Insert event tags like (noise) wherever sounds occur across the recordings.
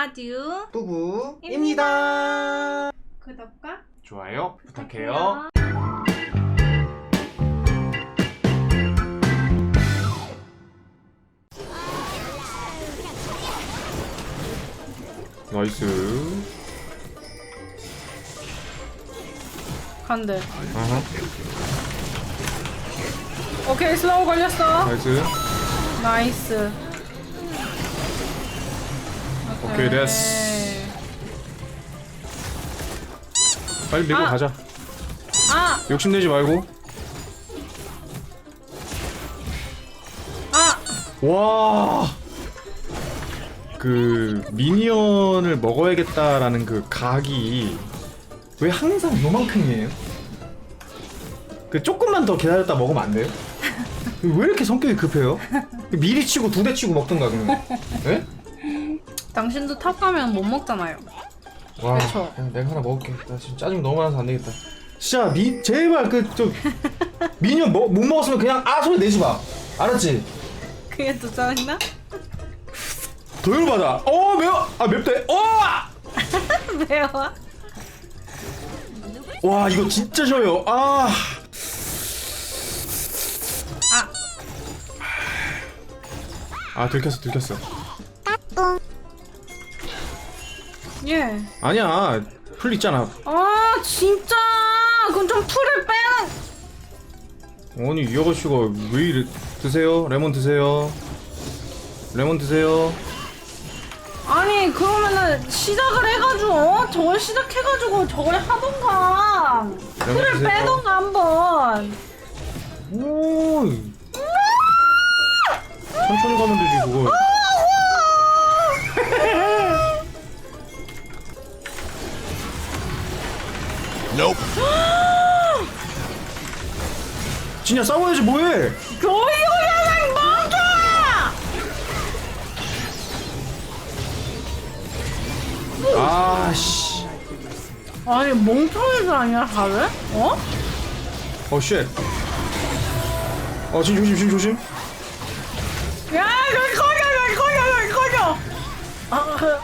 아듀 뿌부입니다. 구독과 좋아요 부탁해요. 나이스. 간대. 오케이 슬로우 걸렸어. 나이스. 나이스. 오케이, 됐어. 빨리 밀고 아. 가자. 아, 욕심내지 말고. 아, 와. 그 미니언을 먹어야겠다라는 그 각이 왜 항상 요만큼이에요? 그 조금만 더 기다렸다 먹으면 안 돼요? (laughs) 왜 이렇게 성격이 급해요? 미리 치고 두 대 치고 먹던가 그러면. 예? 당신도 탑 가면 못 먹잖아요. 와, 그쵸. 그냥 내가 하나 먹을게. 나 지금 짜증 너무 많아서 안 되겠다. 진짜 미 제발 그좀 미니언 먹, 못 먹었으면 그냥 아 소리 내지 마. 알았지? 그게 또 짜증나? 더 열받아. 어 매워. 아 맵대. 어! (laughs) 매워. 와 이거 진짜 쉬워요. 아. 아, 아 들켰어 들켰어. 예. 아니야 풀 있잖아. 아, 진짜. 그럼 좀 풀을 빼. 아니 이 아가씨가 왜 이래? 드세요. 레몬 드세요. 레몬 드세요. 아니, 그러면은 시작을 해가지고, 어? 저걸 시작해가지고 저걸 하던가. 풀을 드세요. 빼던가 한번. 오. 천천히 가면 되지 그거. (gasps) 진짜 싸워야지 뭐해? 교육이랑 멈춰! 아씨. 아니, 멍청이들 아니야, 다들? 어? 어 쉣. 어 진 조심 진 조심. 야, 여기 꺼져, 여기 꺼져, 여기 꺼져. 아, 그,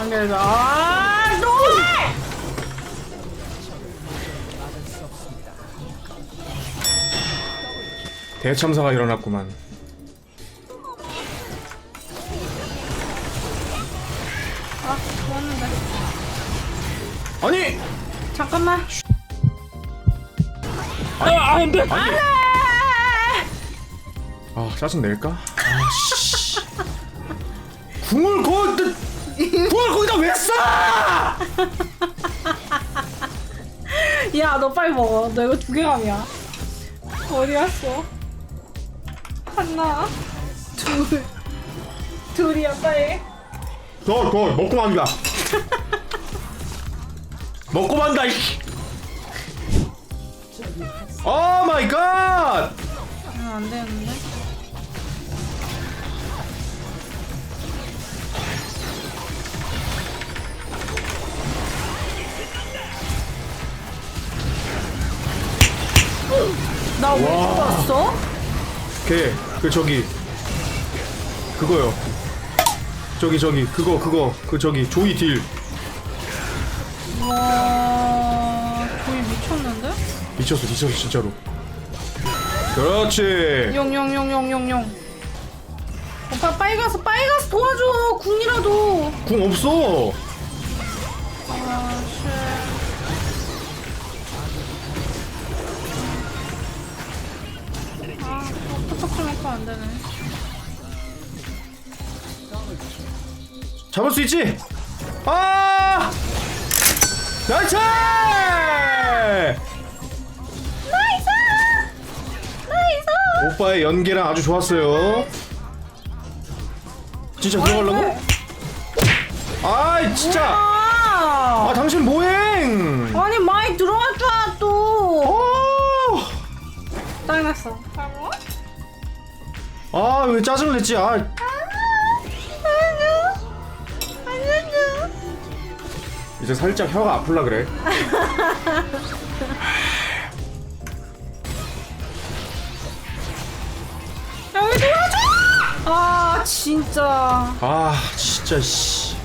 안 되겠어. 아, 너무해! 대참사가 일어났구만. 아, 좋았는데. 아니. 잠깐만. 아 안돼. 안 돼! 아 짜증 낼까? 아 씨. 궁을 거 궁을 거기다 왜 쏴? 야, 너 빨리 먹어. 너 이거 두 개감이야. 어디 갔어? 하나, 둘, 둘이야, 빨리. 더, 더 먹고 만다. (laughs) 먹고 만다. 이씨. 오 마이 갓. 아, 안 되는데. 나왜 와. 죽었어? 걔, 그 저기 그거요. 저기 저기 그거 그거 그 저기 조이 딜 와, 거의 미쳤는데? 미쳤어 미쳤어 진짜로. 그렇지. 용용용용용용. 오빠 빨리 가서 빨리 가서 도와줘. 궁이라도. 궁 없어. 안 되네. 잡을 수 있지? 아! 나이스! 나이스! 나이스! 오빠의 연기랑 아주 좋았어요. 진짜 들어가려고? 아이 진짜! 아 아, 당신 뭐행? 아니 많이 들어왔잖아 또. 어! 짜증났어. 아 왜 짜증 냈지? 아. 이제 살짝 혀가 아플라 그래. 여기도 아 진짜. 아 진짜 씨.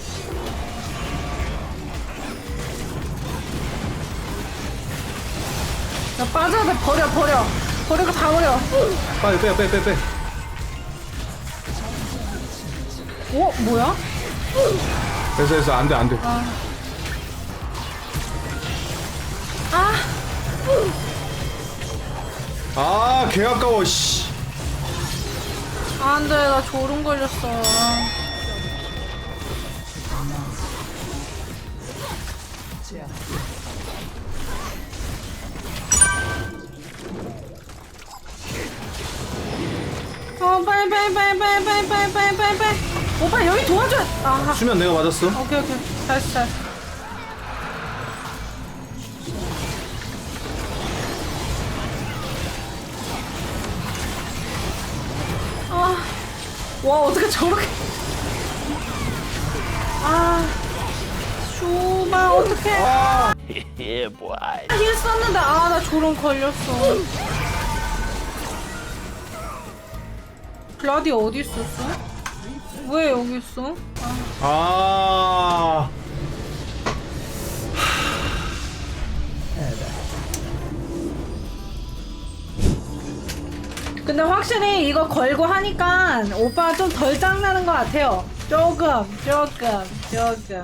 야 빠져야 돼. 버려 버려. 버리고 다 버려. 빨리 빼 빼 빼 빼 어? 뭐야? 됐어 됐어. 안돼 안돼. 아아. 아. 개아까워 씨. 아, 안돼 나 졸음 걸렸어. 어 빨리 빨리 빨리 빨리 빨리. 오빠 여기 도와줘 아 수면 내가 맞았어. 오케이 오케이. 잘했어 잘했어. 아, 와 어떻게 저렇게. 아 슈바 어떡해. 아. Yeah, (laughs) boy. 힐 썼는데 아나 졸음 걸렸어. 블라디 어디 있었어? 왜 여기 있어? 아. 아. 근데 확실히 이거 걸고 하니까 오빠가 좀 덜 짱나는 것 같아요. 조금, 조금, 조금.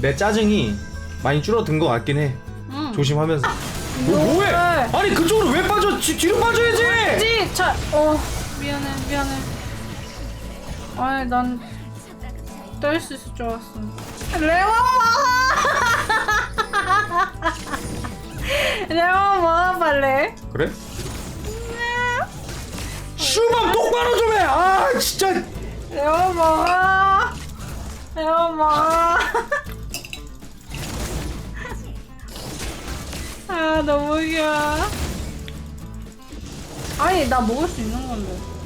내 짜증이 많이 줄어든 것 같긴 해. 음. 조심하면서. 뭐, 뭐해? 네. 아니 그쪽으로 왜 빠져? 뒤, 뒤로 빠져야지. 지, 자, 어, 미안해, 미안해. 아니, 난뗄수 있을 줄 알았어. 레몬! 레몬 먹어, 빨리. 그래? 슈만 똑바로 좀 해. 아 진짜. 레몬 먹어! 레몬 먹어! 아, 너무 웃겨. 아니, 나 먹을 수 있는 건데.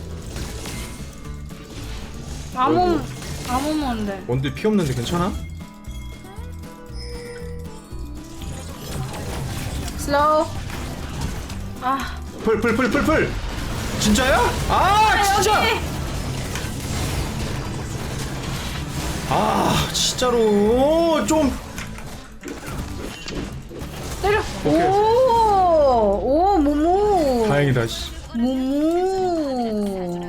아무, 아무 뭔데. 원딜 피 없는데 괜찮아? 슬로우. 아, 풀풀풀풀풀. 진짜야? 아 진짜. 여기! 아 진짜로 좀. 때려. 오케이. 오! 오, 모모. 다행이다. 씨. 모모.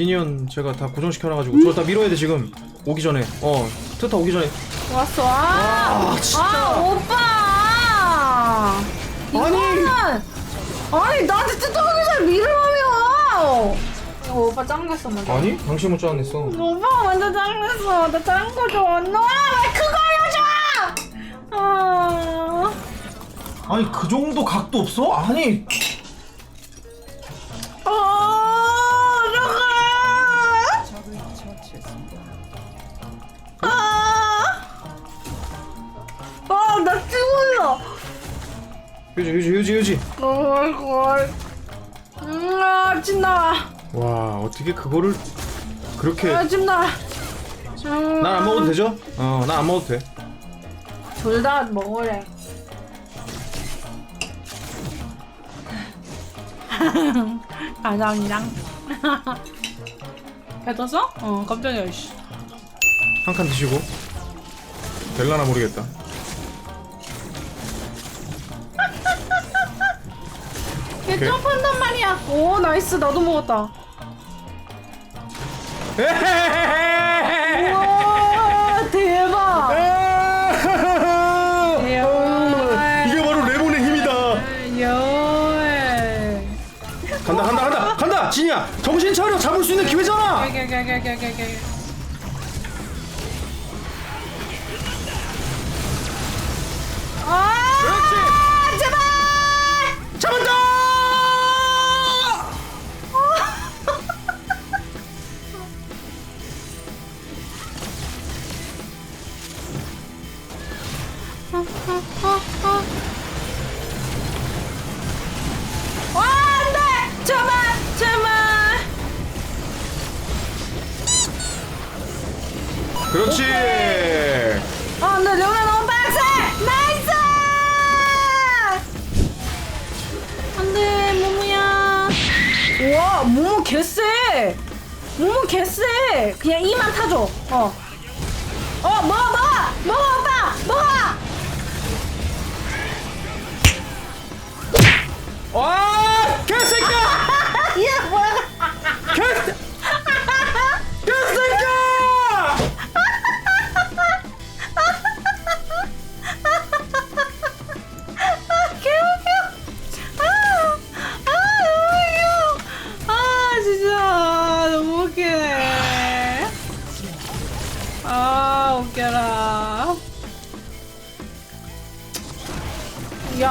미니언 제가 다 고정시켜놔가지고 저거 다 밀어야 돼 지금 오기 전에 어 트타 오기 전에 왔어. 아, 아, 진짜. 아, 오빠. 아니. 이거는 아니 나한테 뜯어오기 전에 밀으라며. 이거 오빠 짱겠어 먼저. 아니 당신 못 짜냈어 오빠가 먼저 짱냈어. 나짱거 좋아. 너왜 그거 알려줘? 아. 아니 그 정도 각도 없어? 아니 유지 유지 유지 유지 얼굴. 음, 아, 침 나와. 와 어떻게 그거를 그렇게 아, 침 나와. 난안 먹어도 되죠? 어난 안 먹어도 돼 둘다 먹으래. (laughs) 가장이랑. (laughs) 뱉었어? 어, 깜짝이야, 씨. 한 칸 드시고 될라나 모르겠다 얘 오케이. 점프한단 말이야. 오, 나이스. 나도 먹었다. 우와, 대박. 이게 바로 레몬의 힘이다 여. 간다 간다 간다 간다 진이야 정신 차려 잡을 수 있는 기회잖아. 아! 그렇지 우와, 모모 개쎄! 몸은 개쎄 그냥 이만 타줘 어 어, 먹어, 먹어! 먹어, 오빠! 먹어! 와 개새끼야 (laughs) 얘 뭐야? 개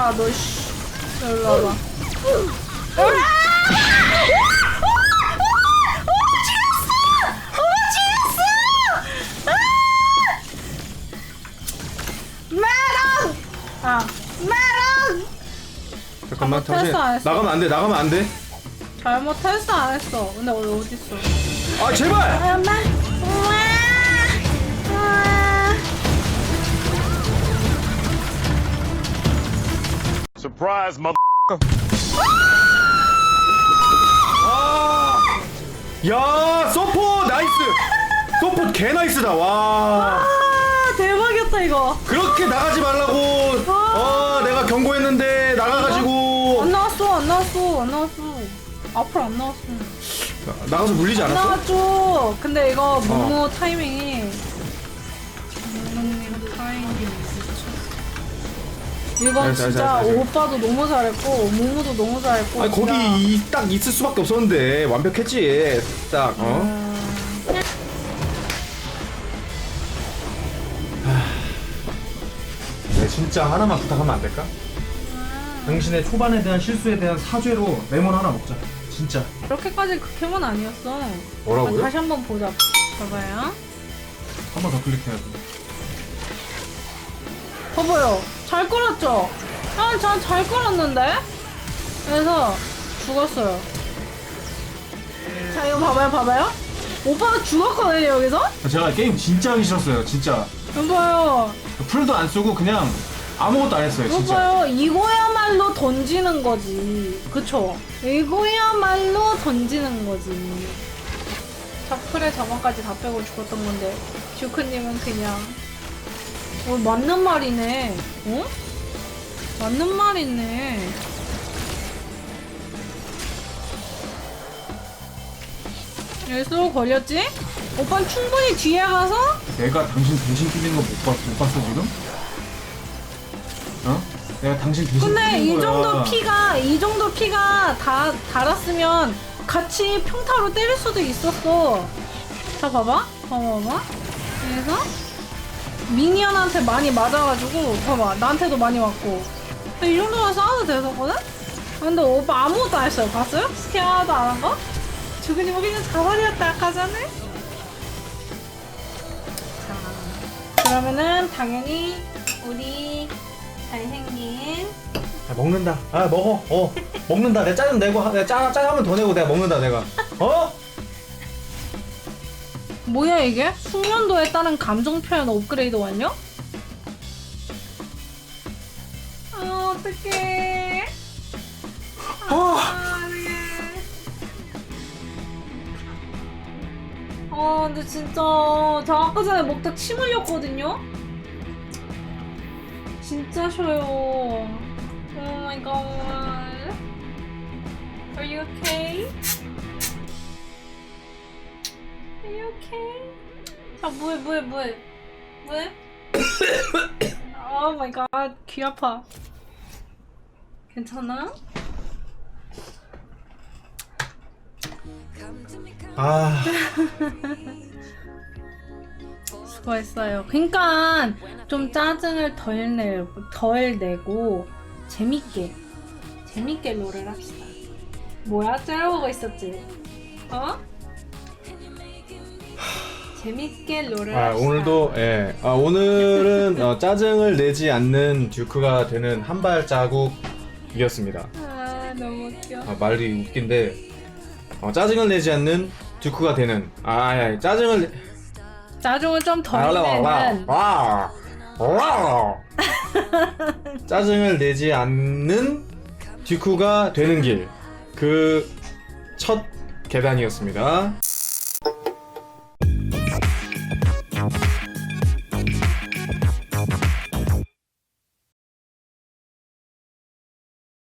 야, 너, 씨. 너 일로 와봐. 메롱! 아, 메롱! 잠깐만 안 했어? 나가면 안돼 나가면 안돼 잘못했어, 안 했어. 근데 어디 어딨어? 아 제발 엄마, 우와, Surprise, mother. 야 서포 나이스 서포 개 나이스다 와 아, 대박이었다 이거. 그렇게 나가지 말라고 어 내가 경고했는데 나가가지고 안 나왔어, 안 나왔어, 안 나왔어. 앞으로 안 나왔어. 나가서 물리지 안 않았어? 나왔죠. 근데 이거 무무 타이밍이 이건 잘, 잘, 진짜 잘, 잘, 잘. 오빠도 너무 잘했고 무무도 너무 잘했고. 아니 진짜. 거기 이- 딱 있을 수밖에 없었는데 완벽했지 딱 어? 음, 네, 진짜 하나만 부탁하면 안 될까? 당신의 초반에 대한 실수에 대한 사죄로 레몬 하나 먹자 진짜 그렇게까지 극혐은 아니었어. 뭐라고요? 아, 다시 한번 보자. 봐봐요. 한 번 더 클릭해야 돼 봐봐요. 잘 끌었죠? 아, 전잘 끌었는데? 그래서 죽었어요. 자, 이거 봐봐요, 봐봐요. 오빠가 죽었거든요, 여기서? 제가 게임 진짜 하기 싫었어요 진짜 여봐요. 풀도 안 쓰고 그냥 아무것도 안 했어요 진짜 여봐요. 이거야말로 던지는 거지. 그쵸? 이거야말로 던지는 거지. 자풀의 자만까지 다 빼고 죽었던 건데, 듀크님은 그냥. 어, 맞는 말이네. 어? 맞는 말이네. 여기서 걸렸지? 오빠는 충분히 뒤에 가서 내가 당신 대신 끼는 거 못 봤어, 못 봤어 지금? 어? 내가 당신 대신 근데 끼는 이 거야 정도 피가 이 정도 피가 다 달았으면 같이 평타로 때릴 수도 있었어. 자 봐봐, 봐봐, 봐봐. 그래서 미니언한테 많이 맞아가지고 봐봐, 나한테도 많이 맞고. 근데 이 정도만 싸워도 됐었거든? 근데 오빠 아무것도 안 했어요. 봤어요? 하나도 안 한 거? 주근이 뭐 그냥 자살이었다 아까 전에? 자, 그러면은 당연히 우리 잘생긴 아, 먹는다 아 먹어 어 먹는다 내가 짜증 내고 하- 내가 짜, 한번 더 내고 내가 먹는다 내가 어? 뭐야 이게? 숙련도에 따른 감정 표현 업그레이드 완료? 아 어떡해 아 어떡해 아 근데 진짜 저 아까 전에 먹다 침 흘렸거든요? 진짜 쉬어요 Oh my god Are you okay? Are you okay? 자, 뭐해, 뭐해, 뭐해? 뭐해? oh my god, 귀 아파. 괜찮아? 아 (laughs) 수고했어요. 그러니까 좀 짜증을 덜 내, 덜 내고 재밌게, 재밌게 롤을 합시다. 뭐야? 째려보고 있었지? 어? 재밌게 롤을 아, 합시다. 오늘도 예. 아, 오늘은 어, 짜증을 내지 않는 듀크가 되는 한 발자국이었습니다. 아 너무 웃겨. 아, 말이 웃긴데 어, 짜증을 내지 않는 듀크가 되는 아, 아니, 짜증을 내... 짜증을 좀덜 아, 내는 와, 와. 짜증을 내지 않는 듀크가 되는 길 그 첫 계단이었습니다.